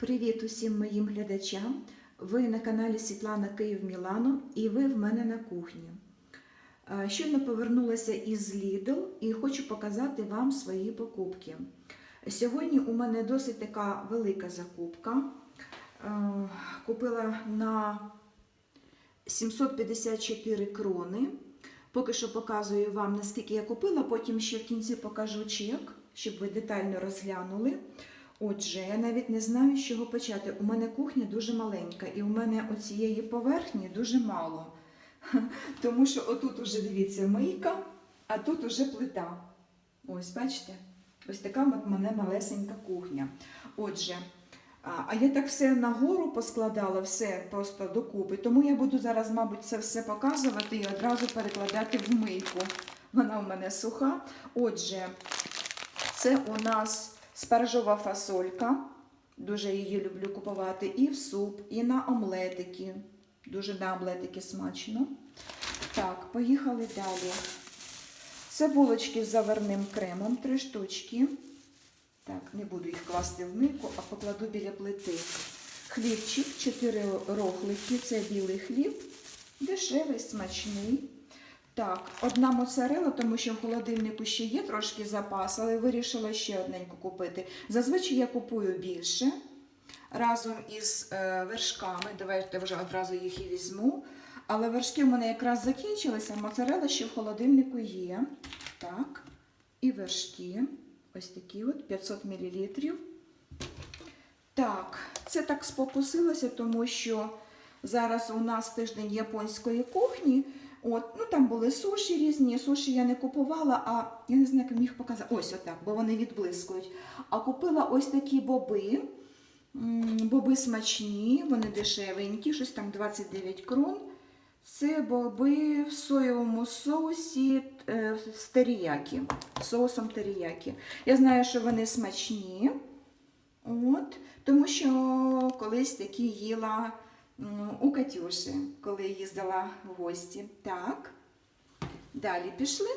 Привіт усім моїм глядачам! Ви на каналі Світлана Київ Мілано і ви в мене на кухні. Е, Щойно повернулася із Lidl і хочу показати вам свої покупки. Сьогодні у мене досить така велика закупка. Е, Купила на 754 крони. Поки що показую вам, наскільки я купила, потім ще в кінці покажу чек, щоб ви детально розглянули. Отже, я навіть не знаю, з чого почати. У мене кухня дуже маленька, і у мене оцієї поверхні дуже мало. Тому що отут уже дивіться мийка, а тут уже плита. Ось, бачите? Ось така в мене малесенька кухня. Отже, а я так все нагору поскладала, все просто докупи. Тому я буду зараз, мабуть, це все показувати і одразу перекладати в мийку. Вона у мене суха. Отже, це у нас спаржова фасолька. Дуже її люблю купувати і в суп, і на омлетики. Дуже на омлетики смачно. Так, поїхали далі. Це булочки з заварним кремом, три штучки. Так, не буду їх класти в мийку, а покладу біля плити. Хлібчик, 4 рохлики, це білий хліб, дешевий, смачний. Так, одна моцарела, тому що в холодильнику ще є трошки запас, але вирішила ще одненьку купити. Зазвичай я купую більше разом із е, вершками. Давайте вже одразу їх і візьму. Але вершки в мене якраз закінчилися, моцарела ще в холодильнику є. Так, і вершки. Ось такі от 500 мл. Так, це так спокусилося, тому що зараз у нас тиждень японської кухні. От, ну Там були суші різні, суші я не купувала, а я не знаю, як їх показати. Ось отак, бо вони відблискують. А купила ось такі боби. Боби смачні, вони дешевенькі, щось там 29 крон. Це боби в соєвому соусі е, з теріякі, соусом теріякі. Я знаю, що вони смачні. От, тому що колись такі їла у Катюші, коли їздила в гості. Так. Далі пішли.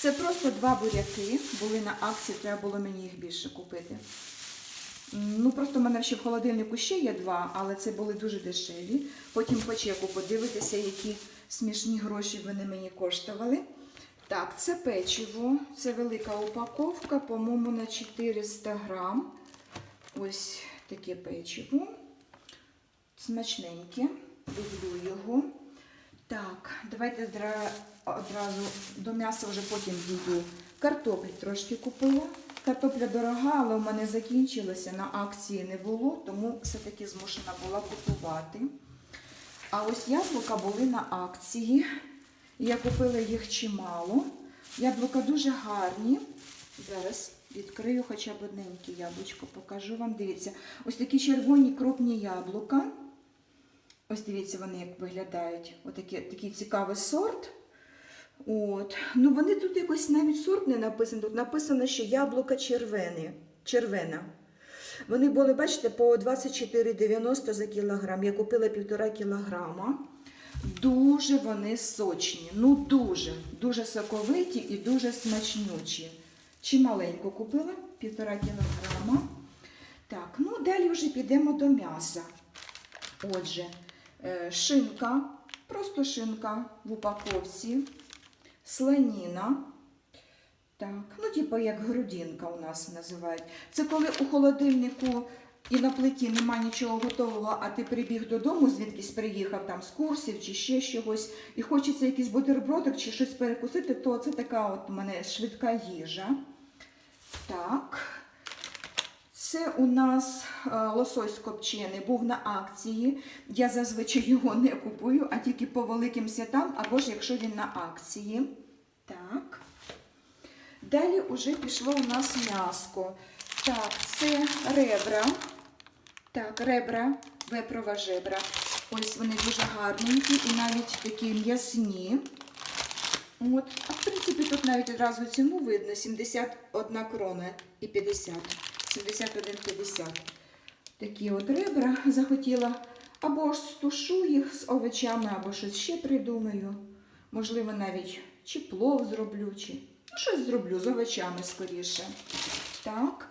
Це просто два буряки. Були на акції, треба було мені їх більше купити. Ну, просто в мене ще в холодильнику ще є два, але це були дуже дешеві. Потім по чеку подивитися, які смішні гроші вони мені коштували. Так, це печиво, це велика упаковка, по-моєму, на 400 грам. Ось таке печиво. Смачненьке, люблю його. Так, давайте одразу до м'яса вже потім дійду. Картоплі трошки купила. Картопля дорога, але у мене закінчилася, на акції не було, тому все-таки змушена була купувати. А ось яблука були на акції. Я купила їх чимало. Яблука дуже гарні. Зараз відкрию хоча б одненьке яблучко, покажу вам. Дивіться, ось такі червоні крупні яблука. Ось дивіться, вони як виглядають. Отакі, такий цікавий сорт. От. Ну вони тут якось навіть сорт не написано. Тут написано, що яблука червені. червена. Вони були, бачите, по 24,90 за кілограм. Я купила півтора кілограма. Дуже вони сочні. Ну дуже, дуже соковиті і дуже смачнючі. Чималенько купила, півтора кілограма. Так, ну далі вже підемо до м'яса. Отже, шинка, просто шинка в упаковці, слоніна. Так, ну, типу, як грудинка у нас називають. Це коли у холодильнику і на плиті нема нічого готового, а ти прибіг додому, звідкись приїхав там з курсів чи ще чогось, і хочеться якийсь бутербродик чи щось перекусити, то це така от у мене швидка їжа. Так. Це у нас е, лосось копчений, був на акції. Я зазвичай його не купую, а тільки по великим святам, або ж якщо він на акції. Так. Далі вже пішло у нас м'яско. Так, це ребра. Так, ребра, вепрова жебра. Ось вони дуже гарненькі і навіть такі м'ясні. От. А в принципі, тут навіть одразу ціну видно: 71 крона і 50. 71,50. Такі от ребра захотіла. Або ж стушу їх з овочами, або щось ще придумаю. Можливо, навіть чи плов зроблю, чи ну, щось зроблю з овочами скоріше. Так.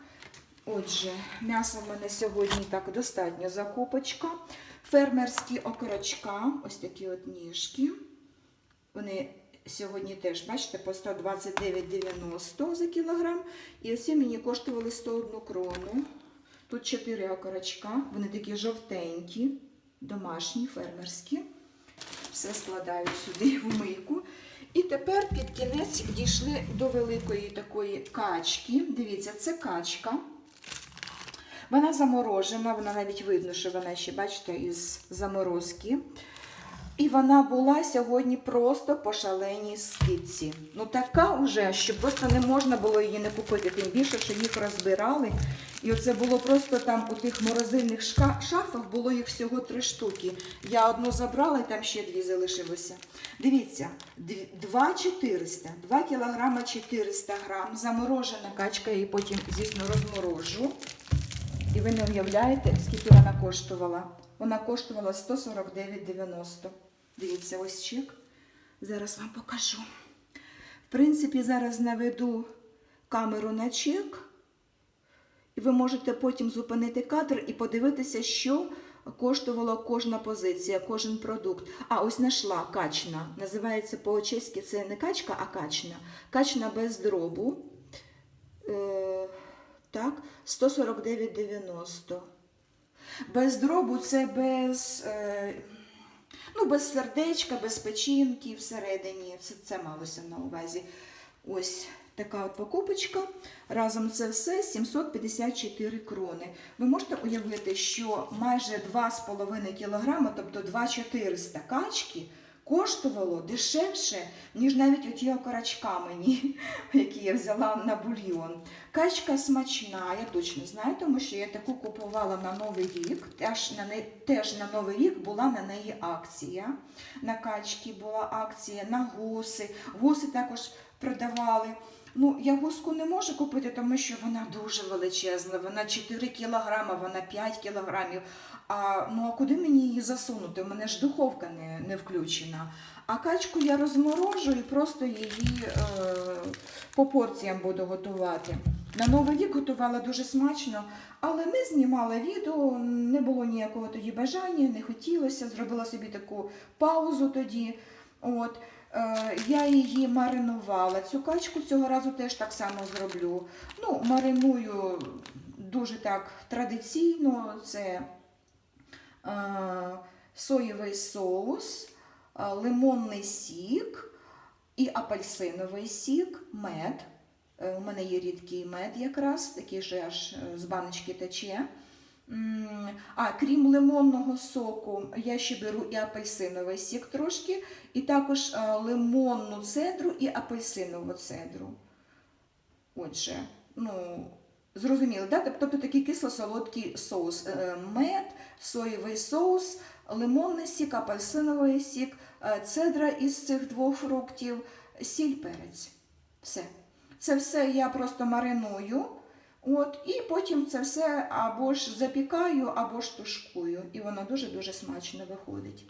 Отже, м'ясо в мене сьогодні так достатньо закупочка. Фермерські окорочка, ось такі от ніжки. Вони сьогодні теж, бачите, по 129,90 за кілограм. І оці мені коштували 101 крону. Тут 4 окорочка, вони такі жовтенькі, домашні, фермерські. Все складаю сюди в мийку. І тепер під кінець дійшли до великої такої качки. Дивіться, це качка. Вона заморожена, вона навіть видно, що вона ще, бачите, із заморозки. І вона була сьогодні просто по шаленій скидці. Ну така вже, що просто не можна було її не купити, тим більше, що їх розбирали. І оце було просто там у тих морозильних шафах було їх всього три штуки. Я одну забрала і там ще дві залишилося. Дивіться, 2400, 2 кілограма 400 грам, заморожена качка, я її потім, звісно, розморожу. І ви не уявляєте, скільки вона коштувала. Вона коштувала 149,90. Дивіться, ось чек. Зараз вам покажу. В принципі, зараз наведу камеру на чек. І ви можете потім зупинити кадр і подивитися, що коштувала кожна позиція, кожен продукт. А ось знайшла качна. Називається по-чеськи це не качка, а качна. Качна без дробу. Е, так, 149,90. Без дробу це без, е, ну, без сердечка, без печінки всередині. Це, це малося на увазі. Ось така от покупочка. Разом це все 754 крони. Ви можете уявити, що майже 2,5 кг, тобто 2,400 качки, коштувало дешевше, ніж навіть оті окорочка мені, які я взяла на бульйон. Качка смачна, я точно знаю, тому що я таку купувала на Новий рік. Теж на, не, теж на Новий рік була на неї акція. На качки була акція, на гуси. Гуси також продавали. Ну, я гуску не можу купити, тому що вона дуже величезна. Вона 4 кілограми, вона 5 кілограмів. А, ну, а куди мені її засунути? У мене ж духовка не, не включена. А качку я розморожу і просто її е, по порціям буду готувати. На Новий рік готувала дуже смачно, але не знімала відео, не було ніякого тоді бажання, не хотілося. Зробила собі таку паузу тоді. От. Е, Я її маринувала. Цю качку цього разу теж так само зроблю. Ну, мариную дуже так традиційно. Це е, соєвий соус, е, лимонний сік і апельсиновий сік, мед. У мене є рідкий мед якраз, такий же аж з баночки тече. А крім лимонного соку, я ще беру і апельсиновий сік трошки, і також е, лимонну цедру і апельсинову цедру. Отже, ну, зрозуміло, да? тобто такий кисло-солодкий соус. Е, Мед, соєвий соус, лимонний сік, апельсиновий сік, е, цедра із цих двох фруктів, сіль перець. Все. Це все я просто мариную. От, і потім це все або ж запікаю, або ж тушкую. І воно дуже-дуже смачно виходить.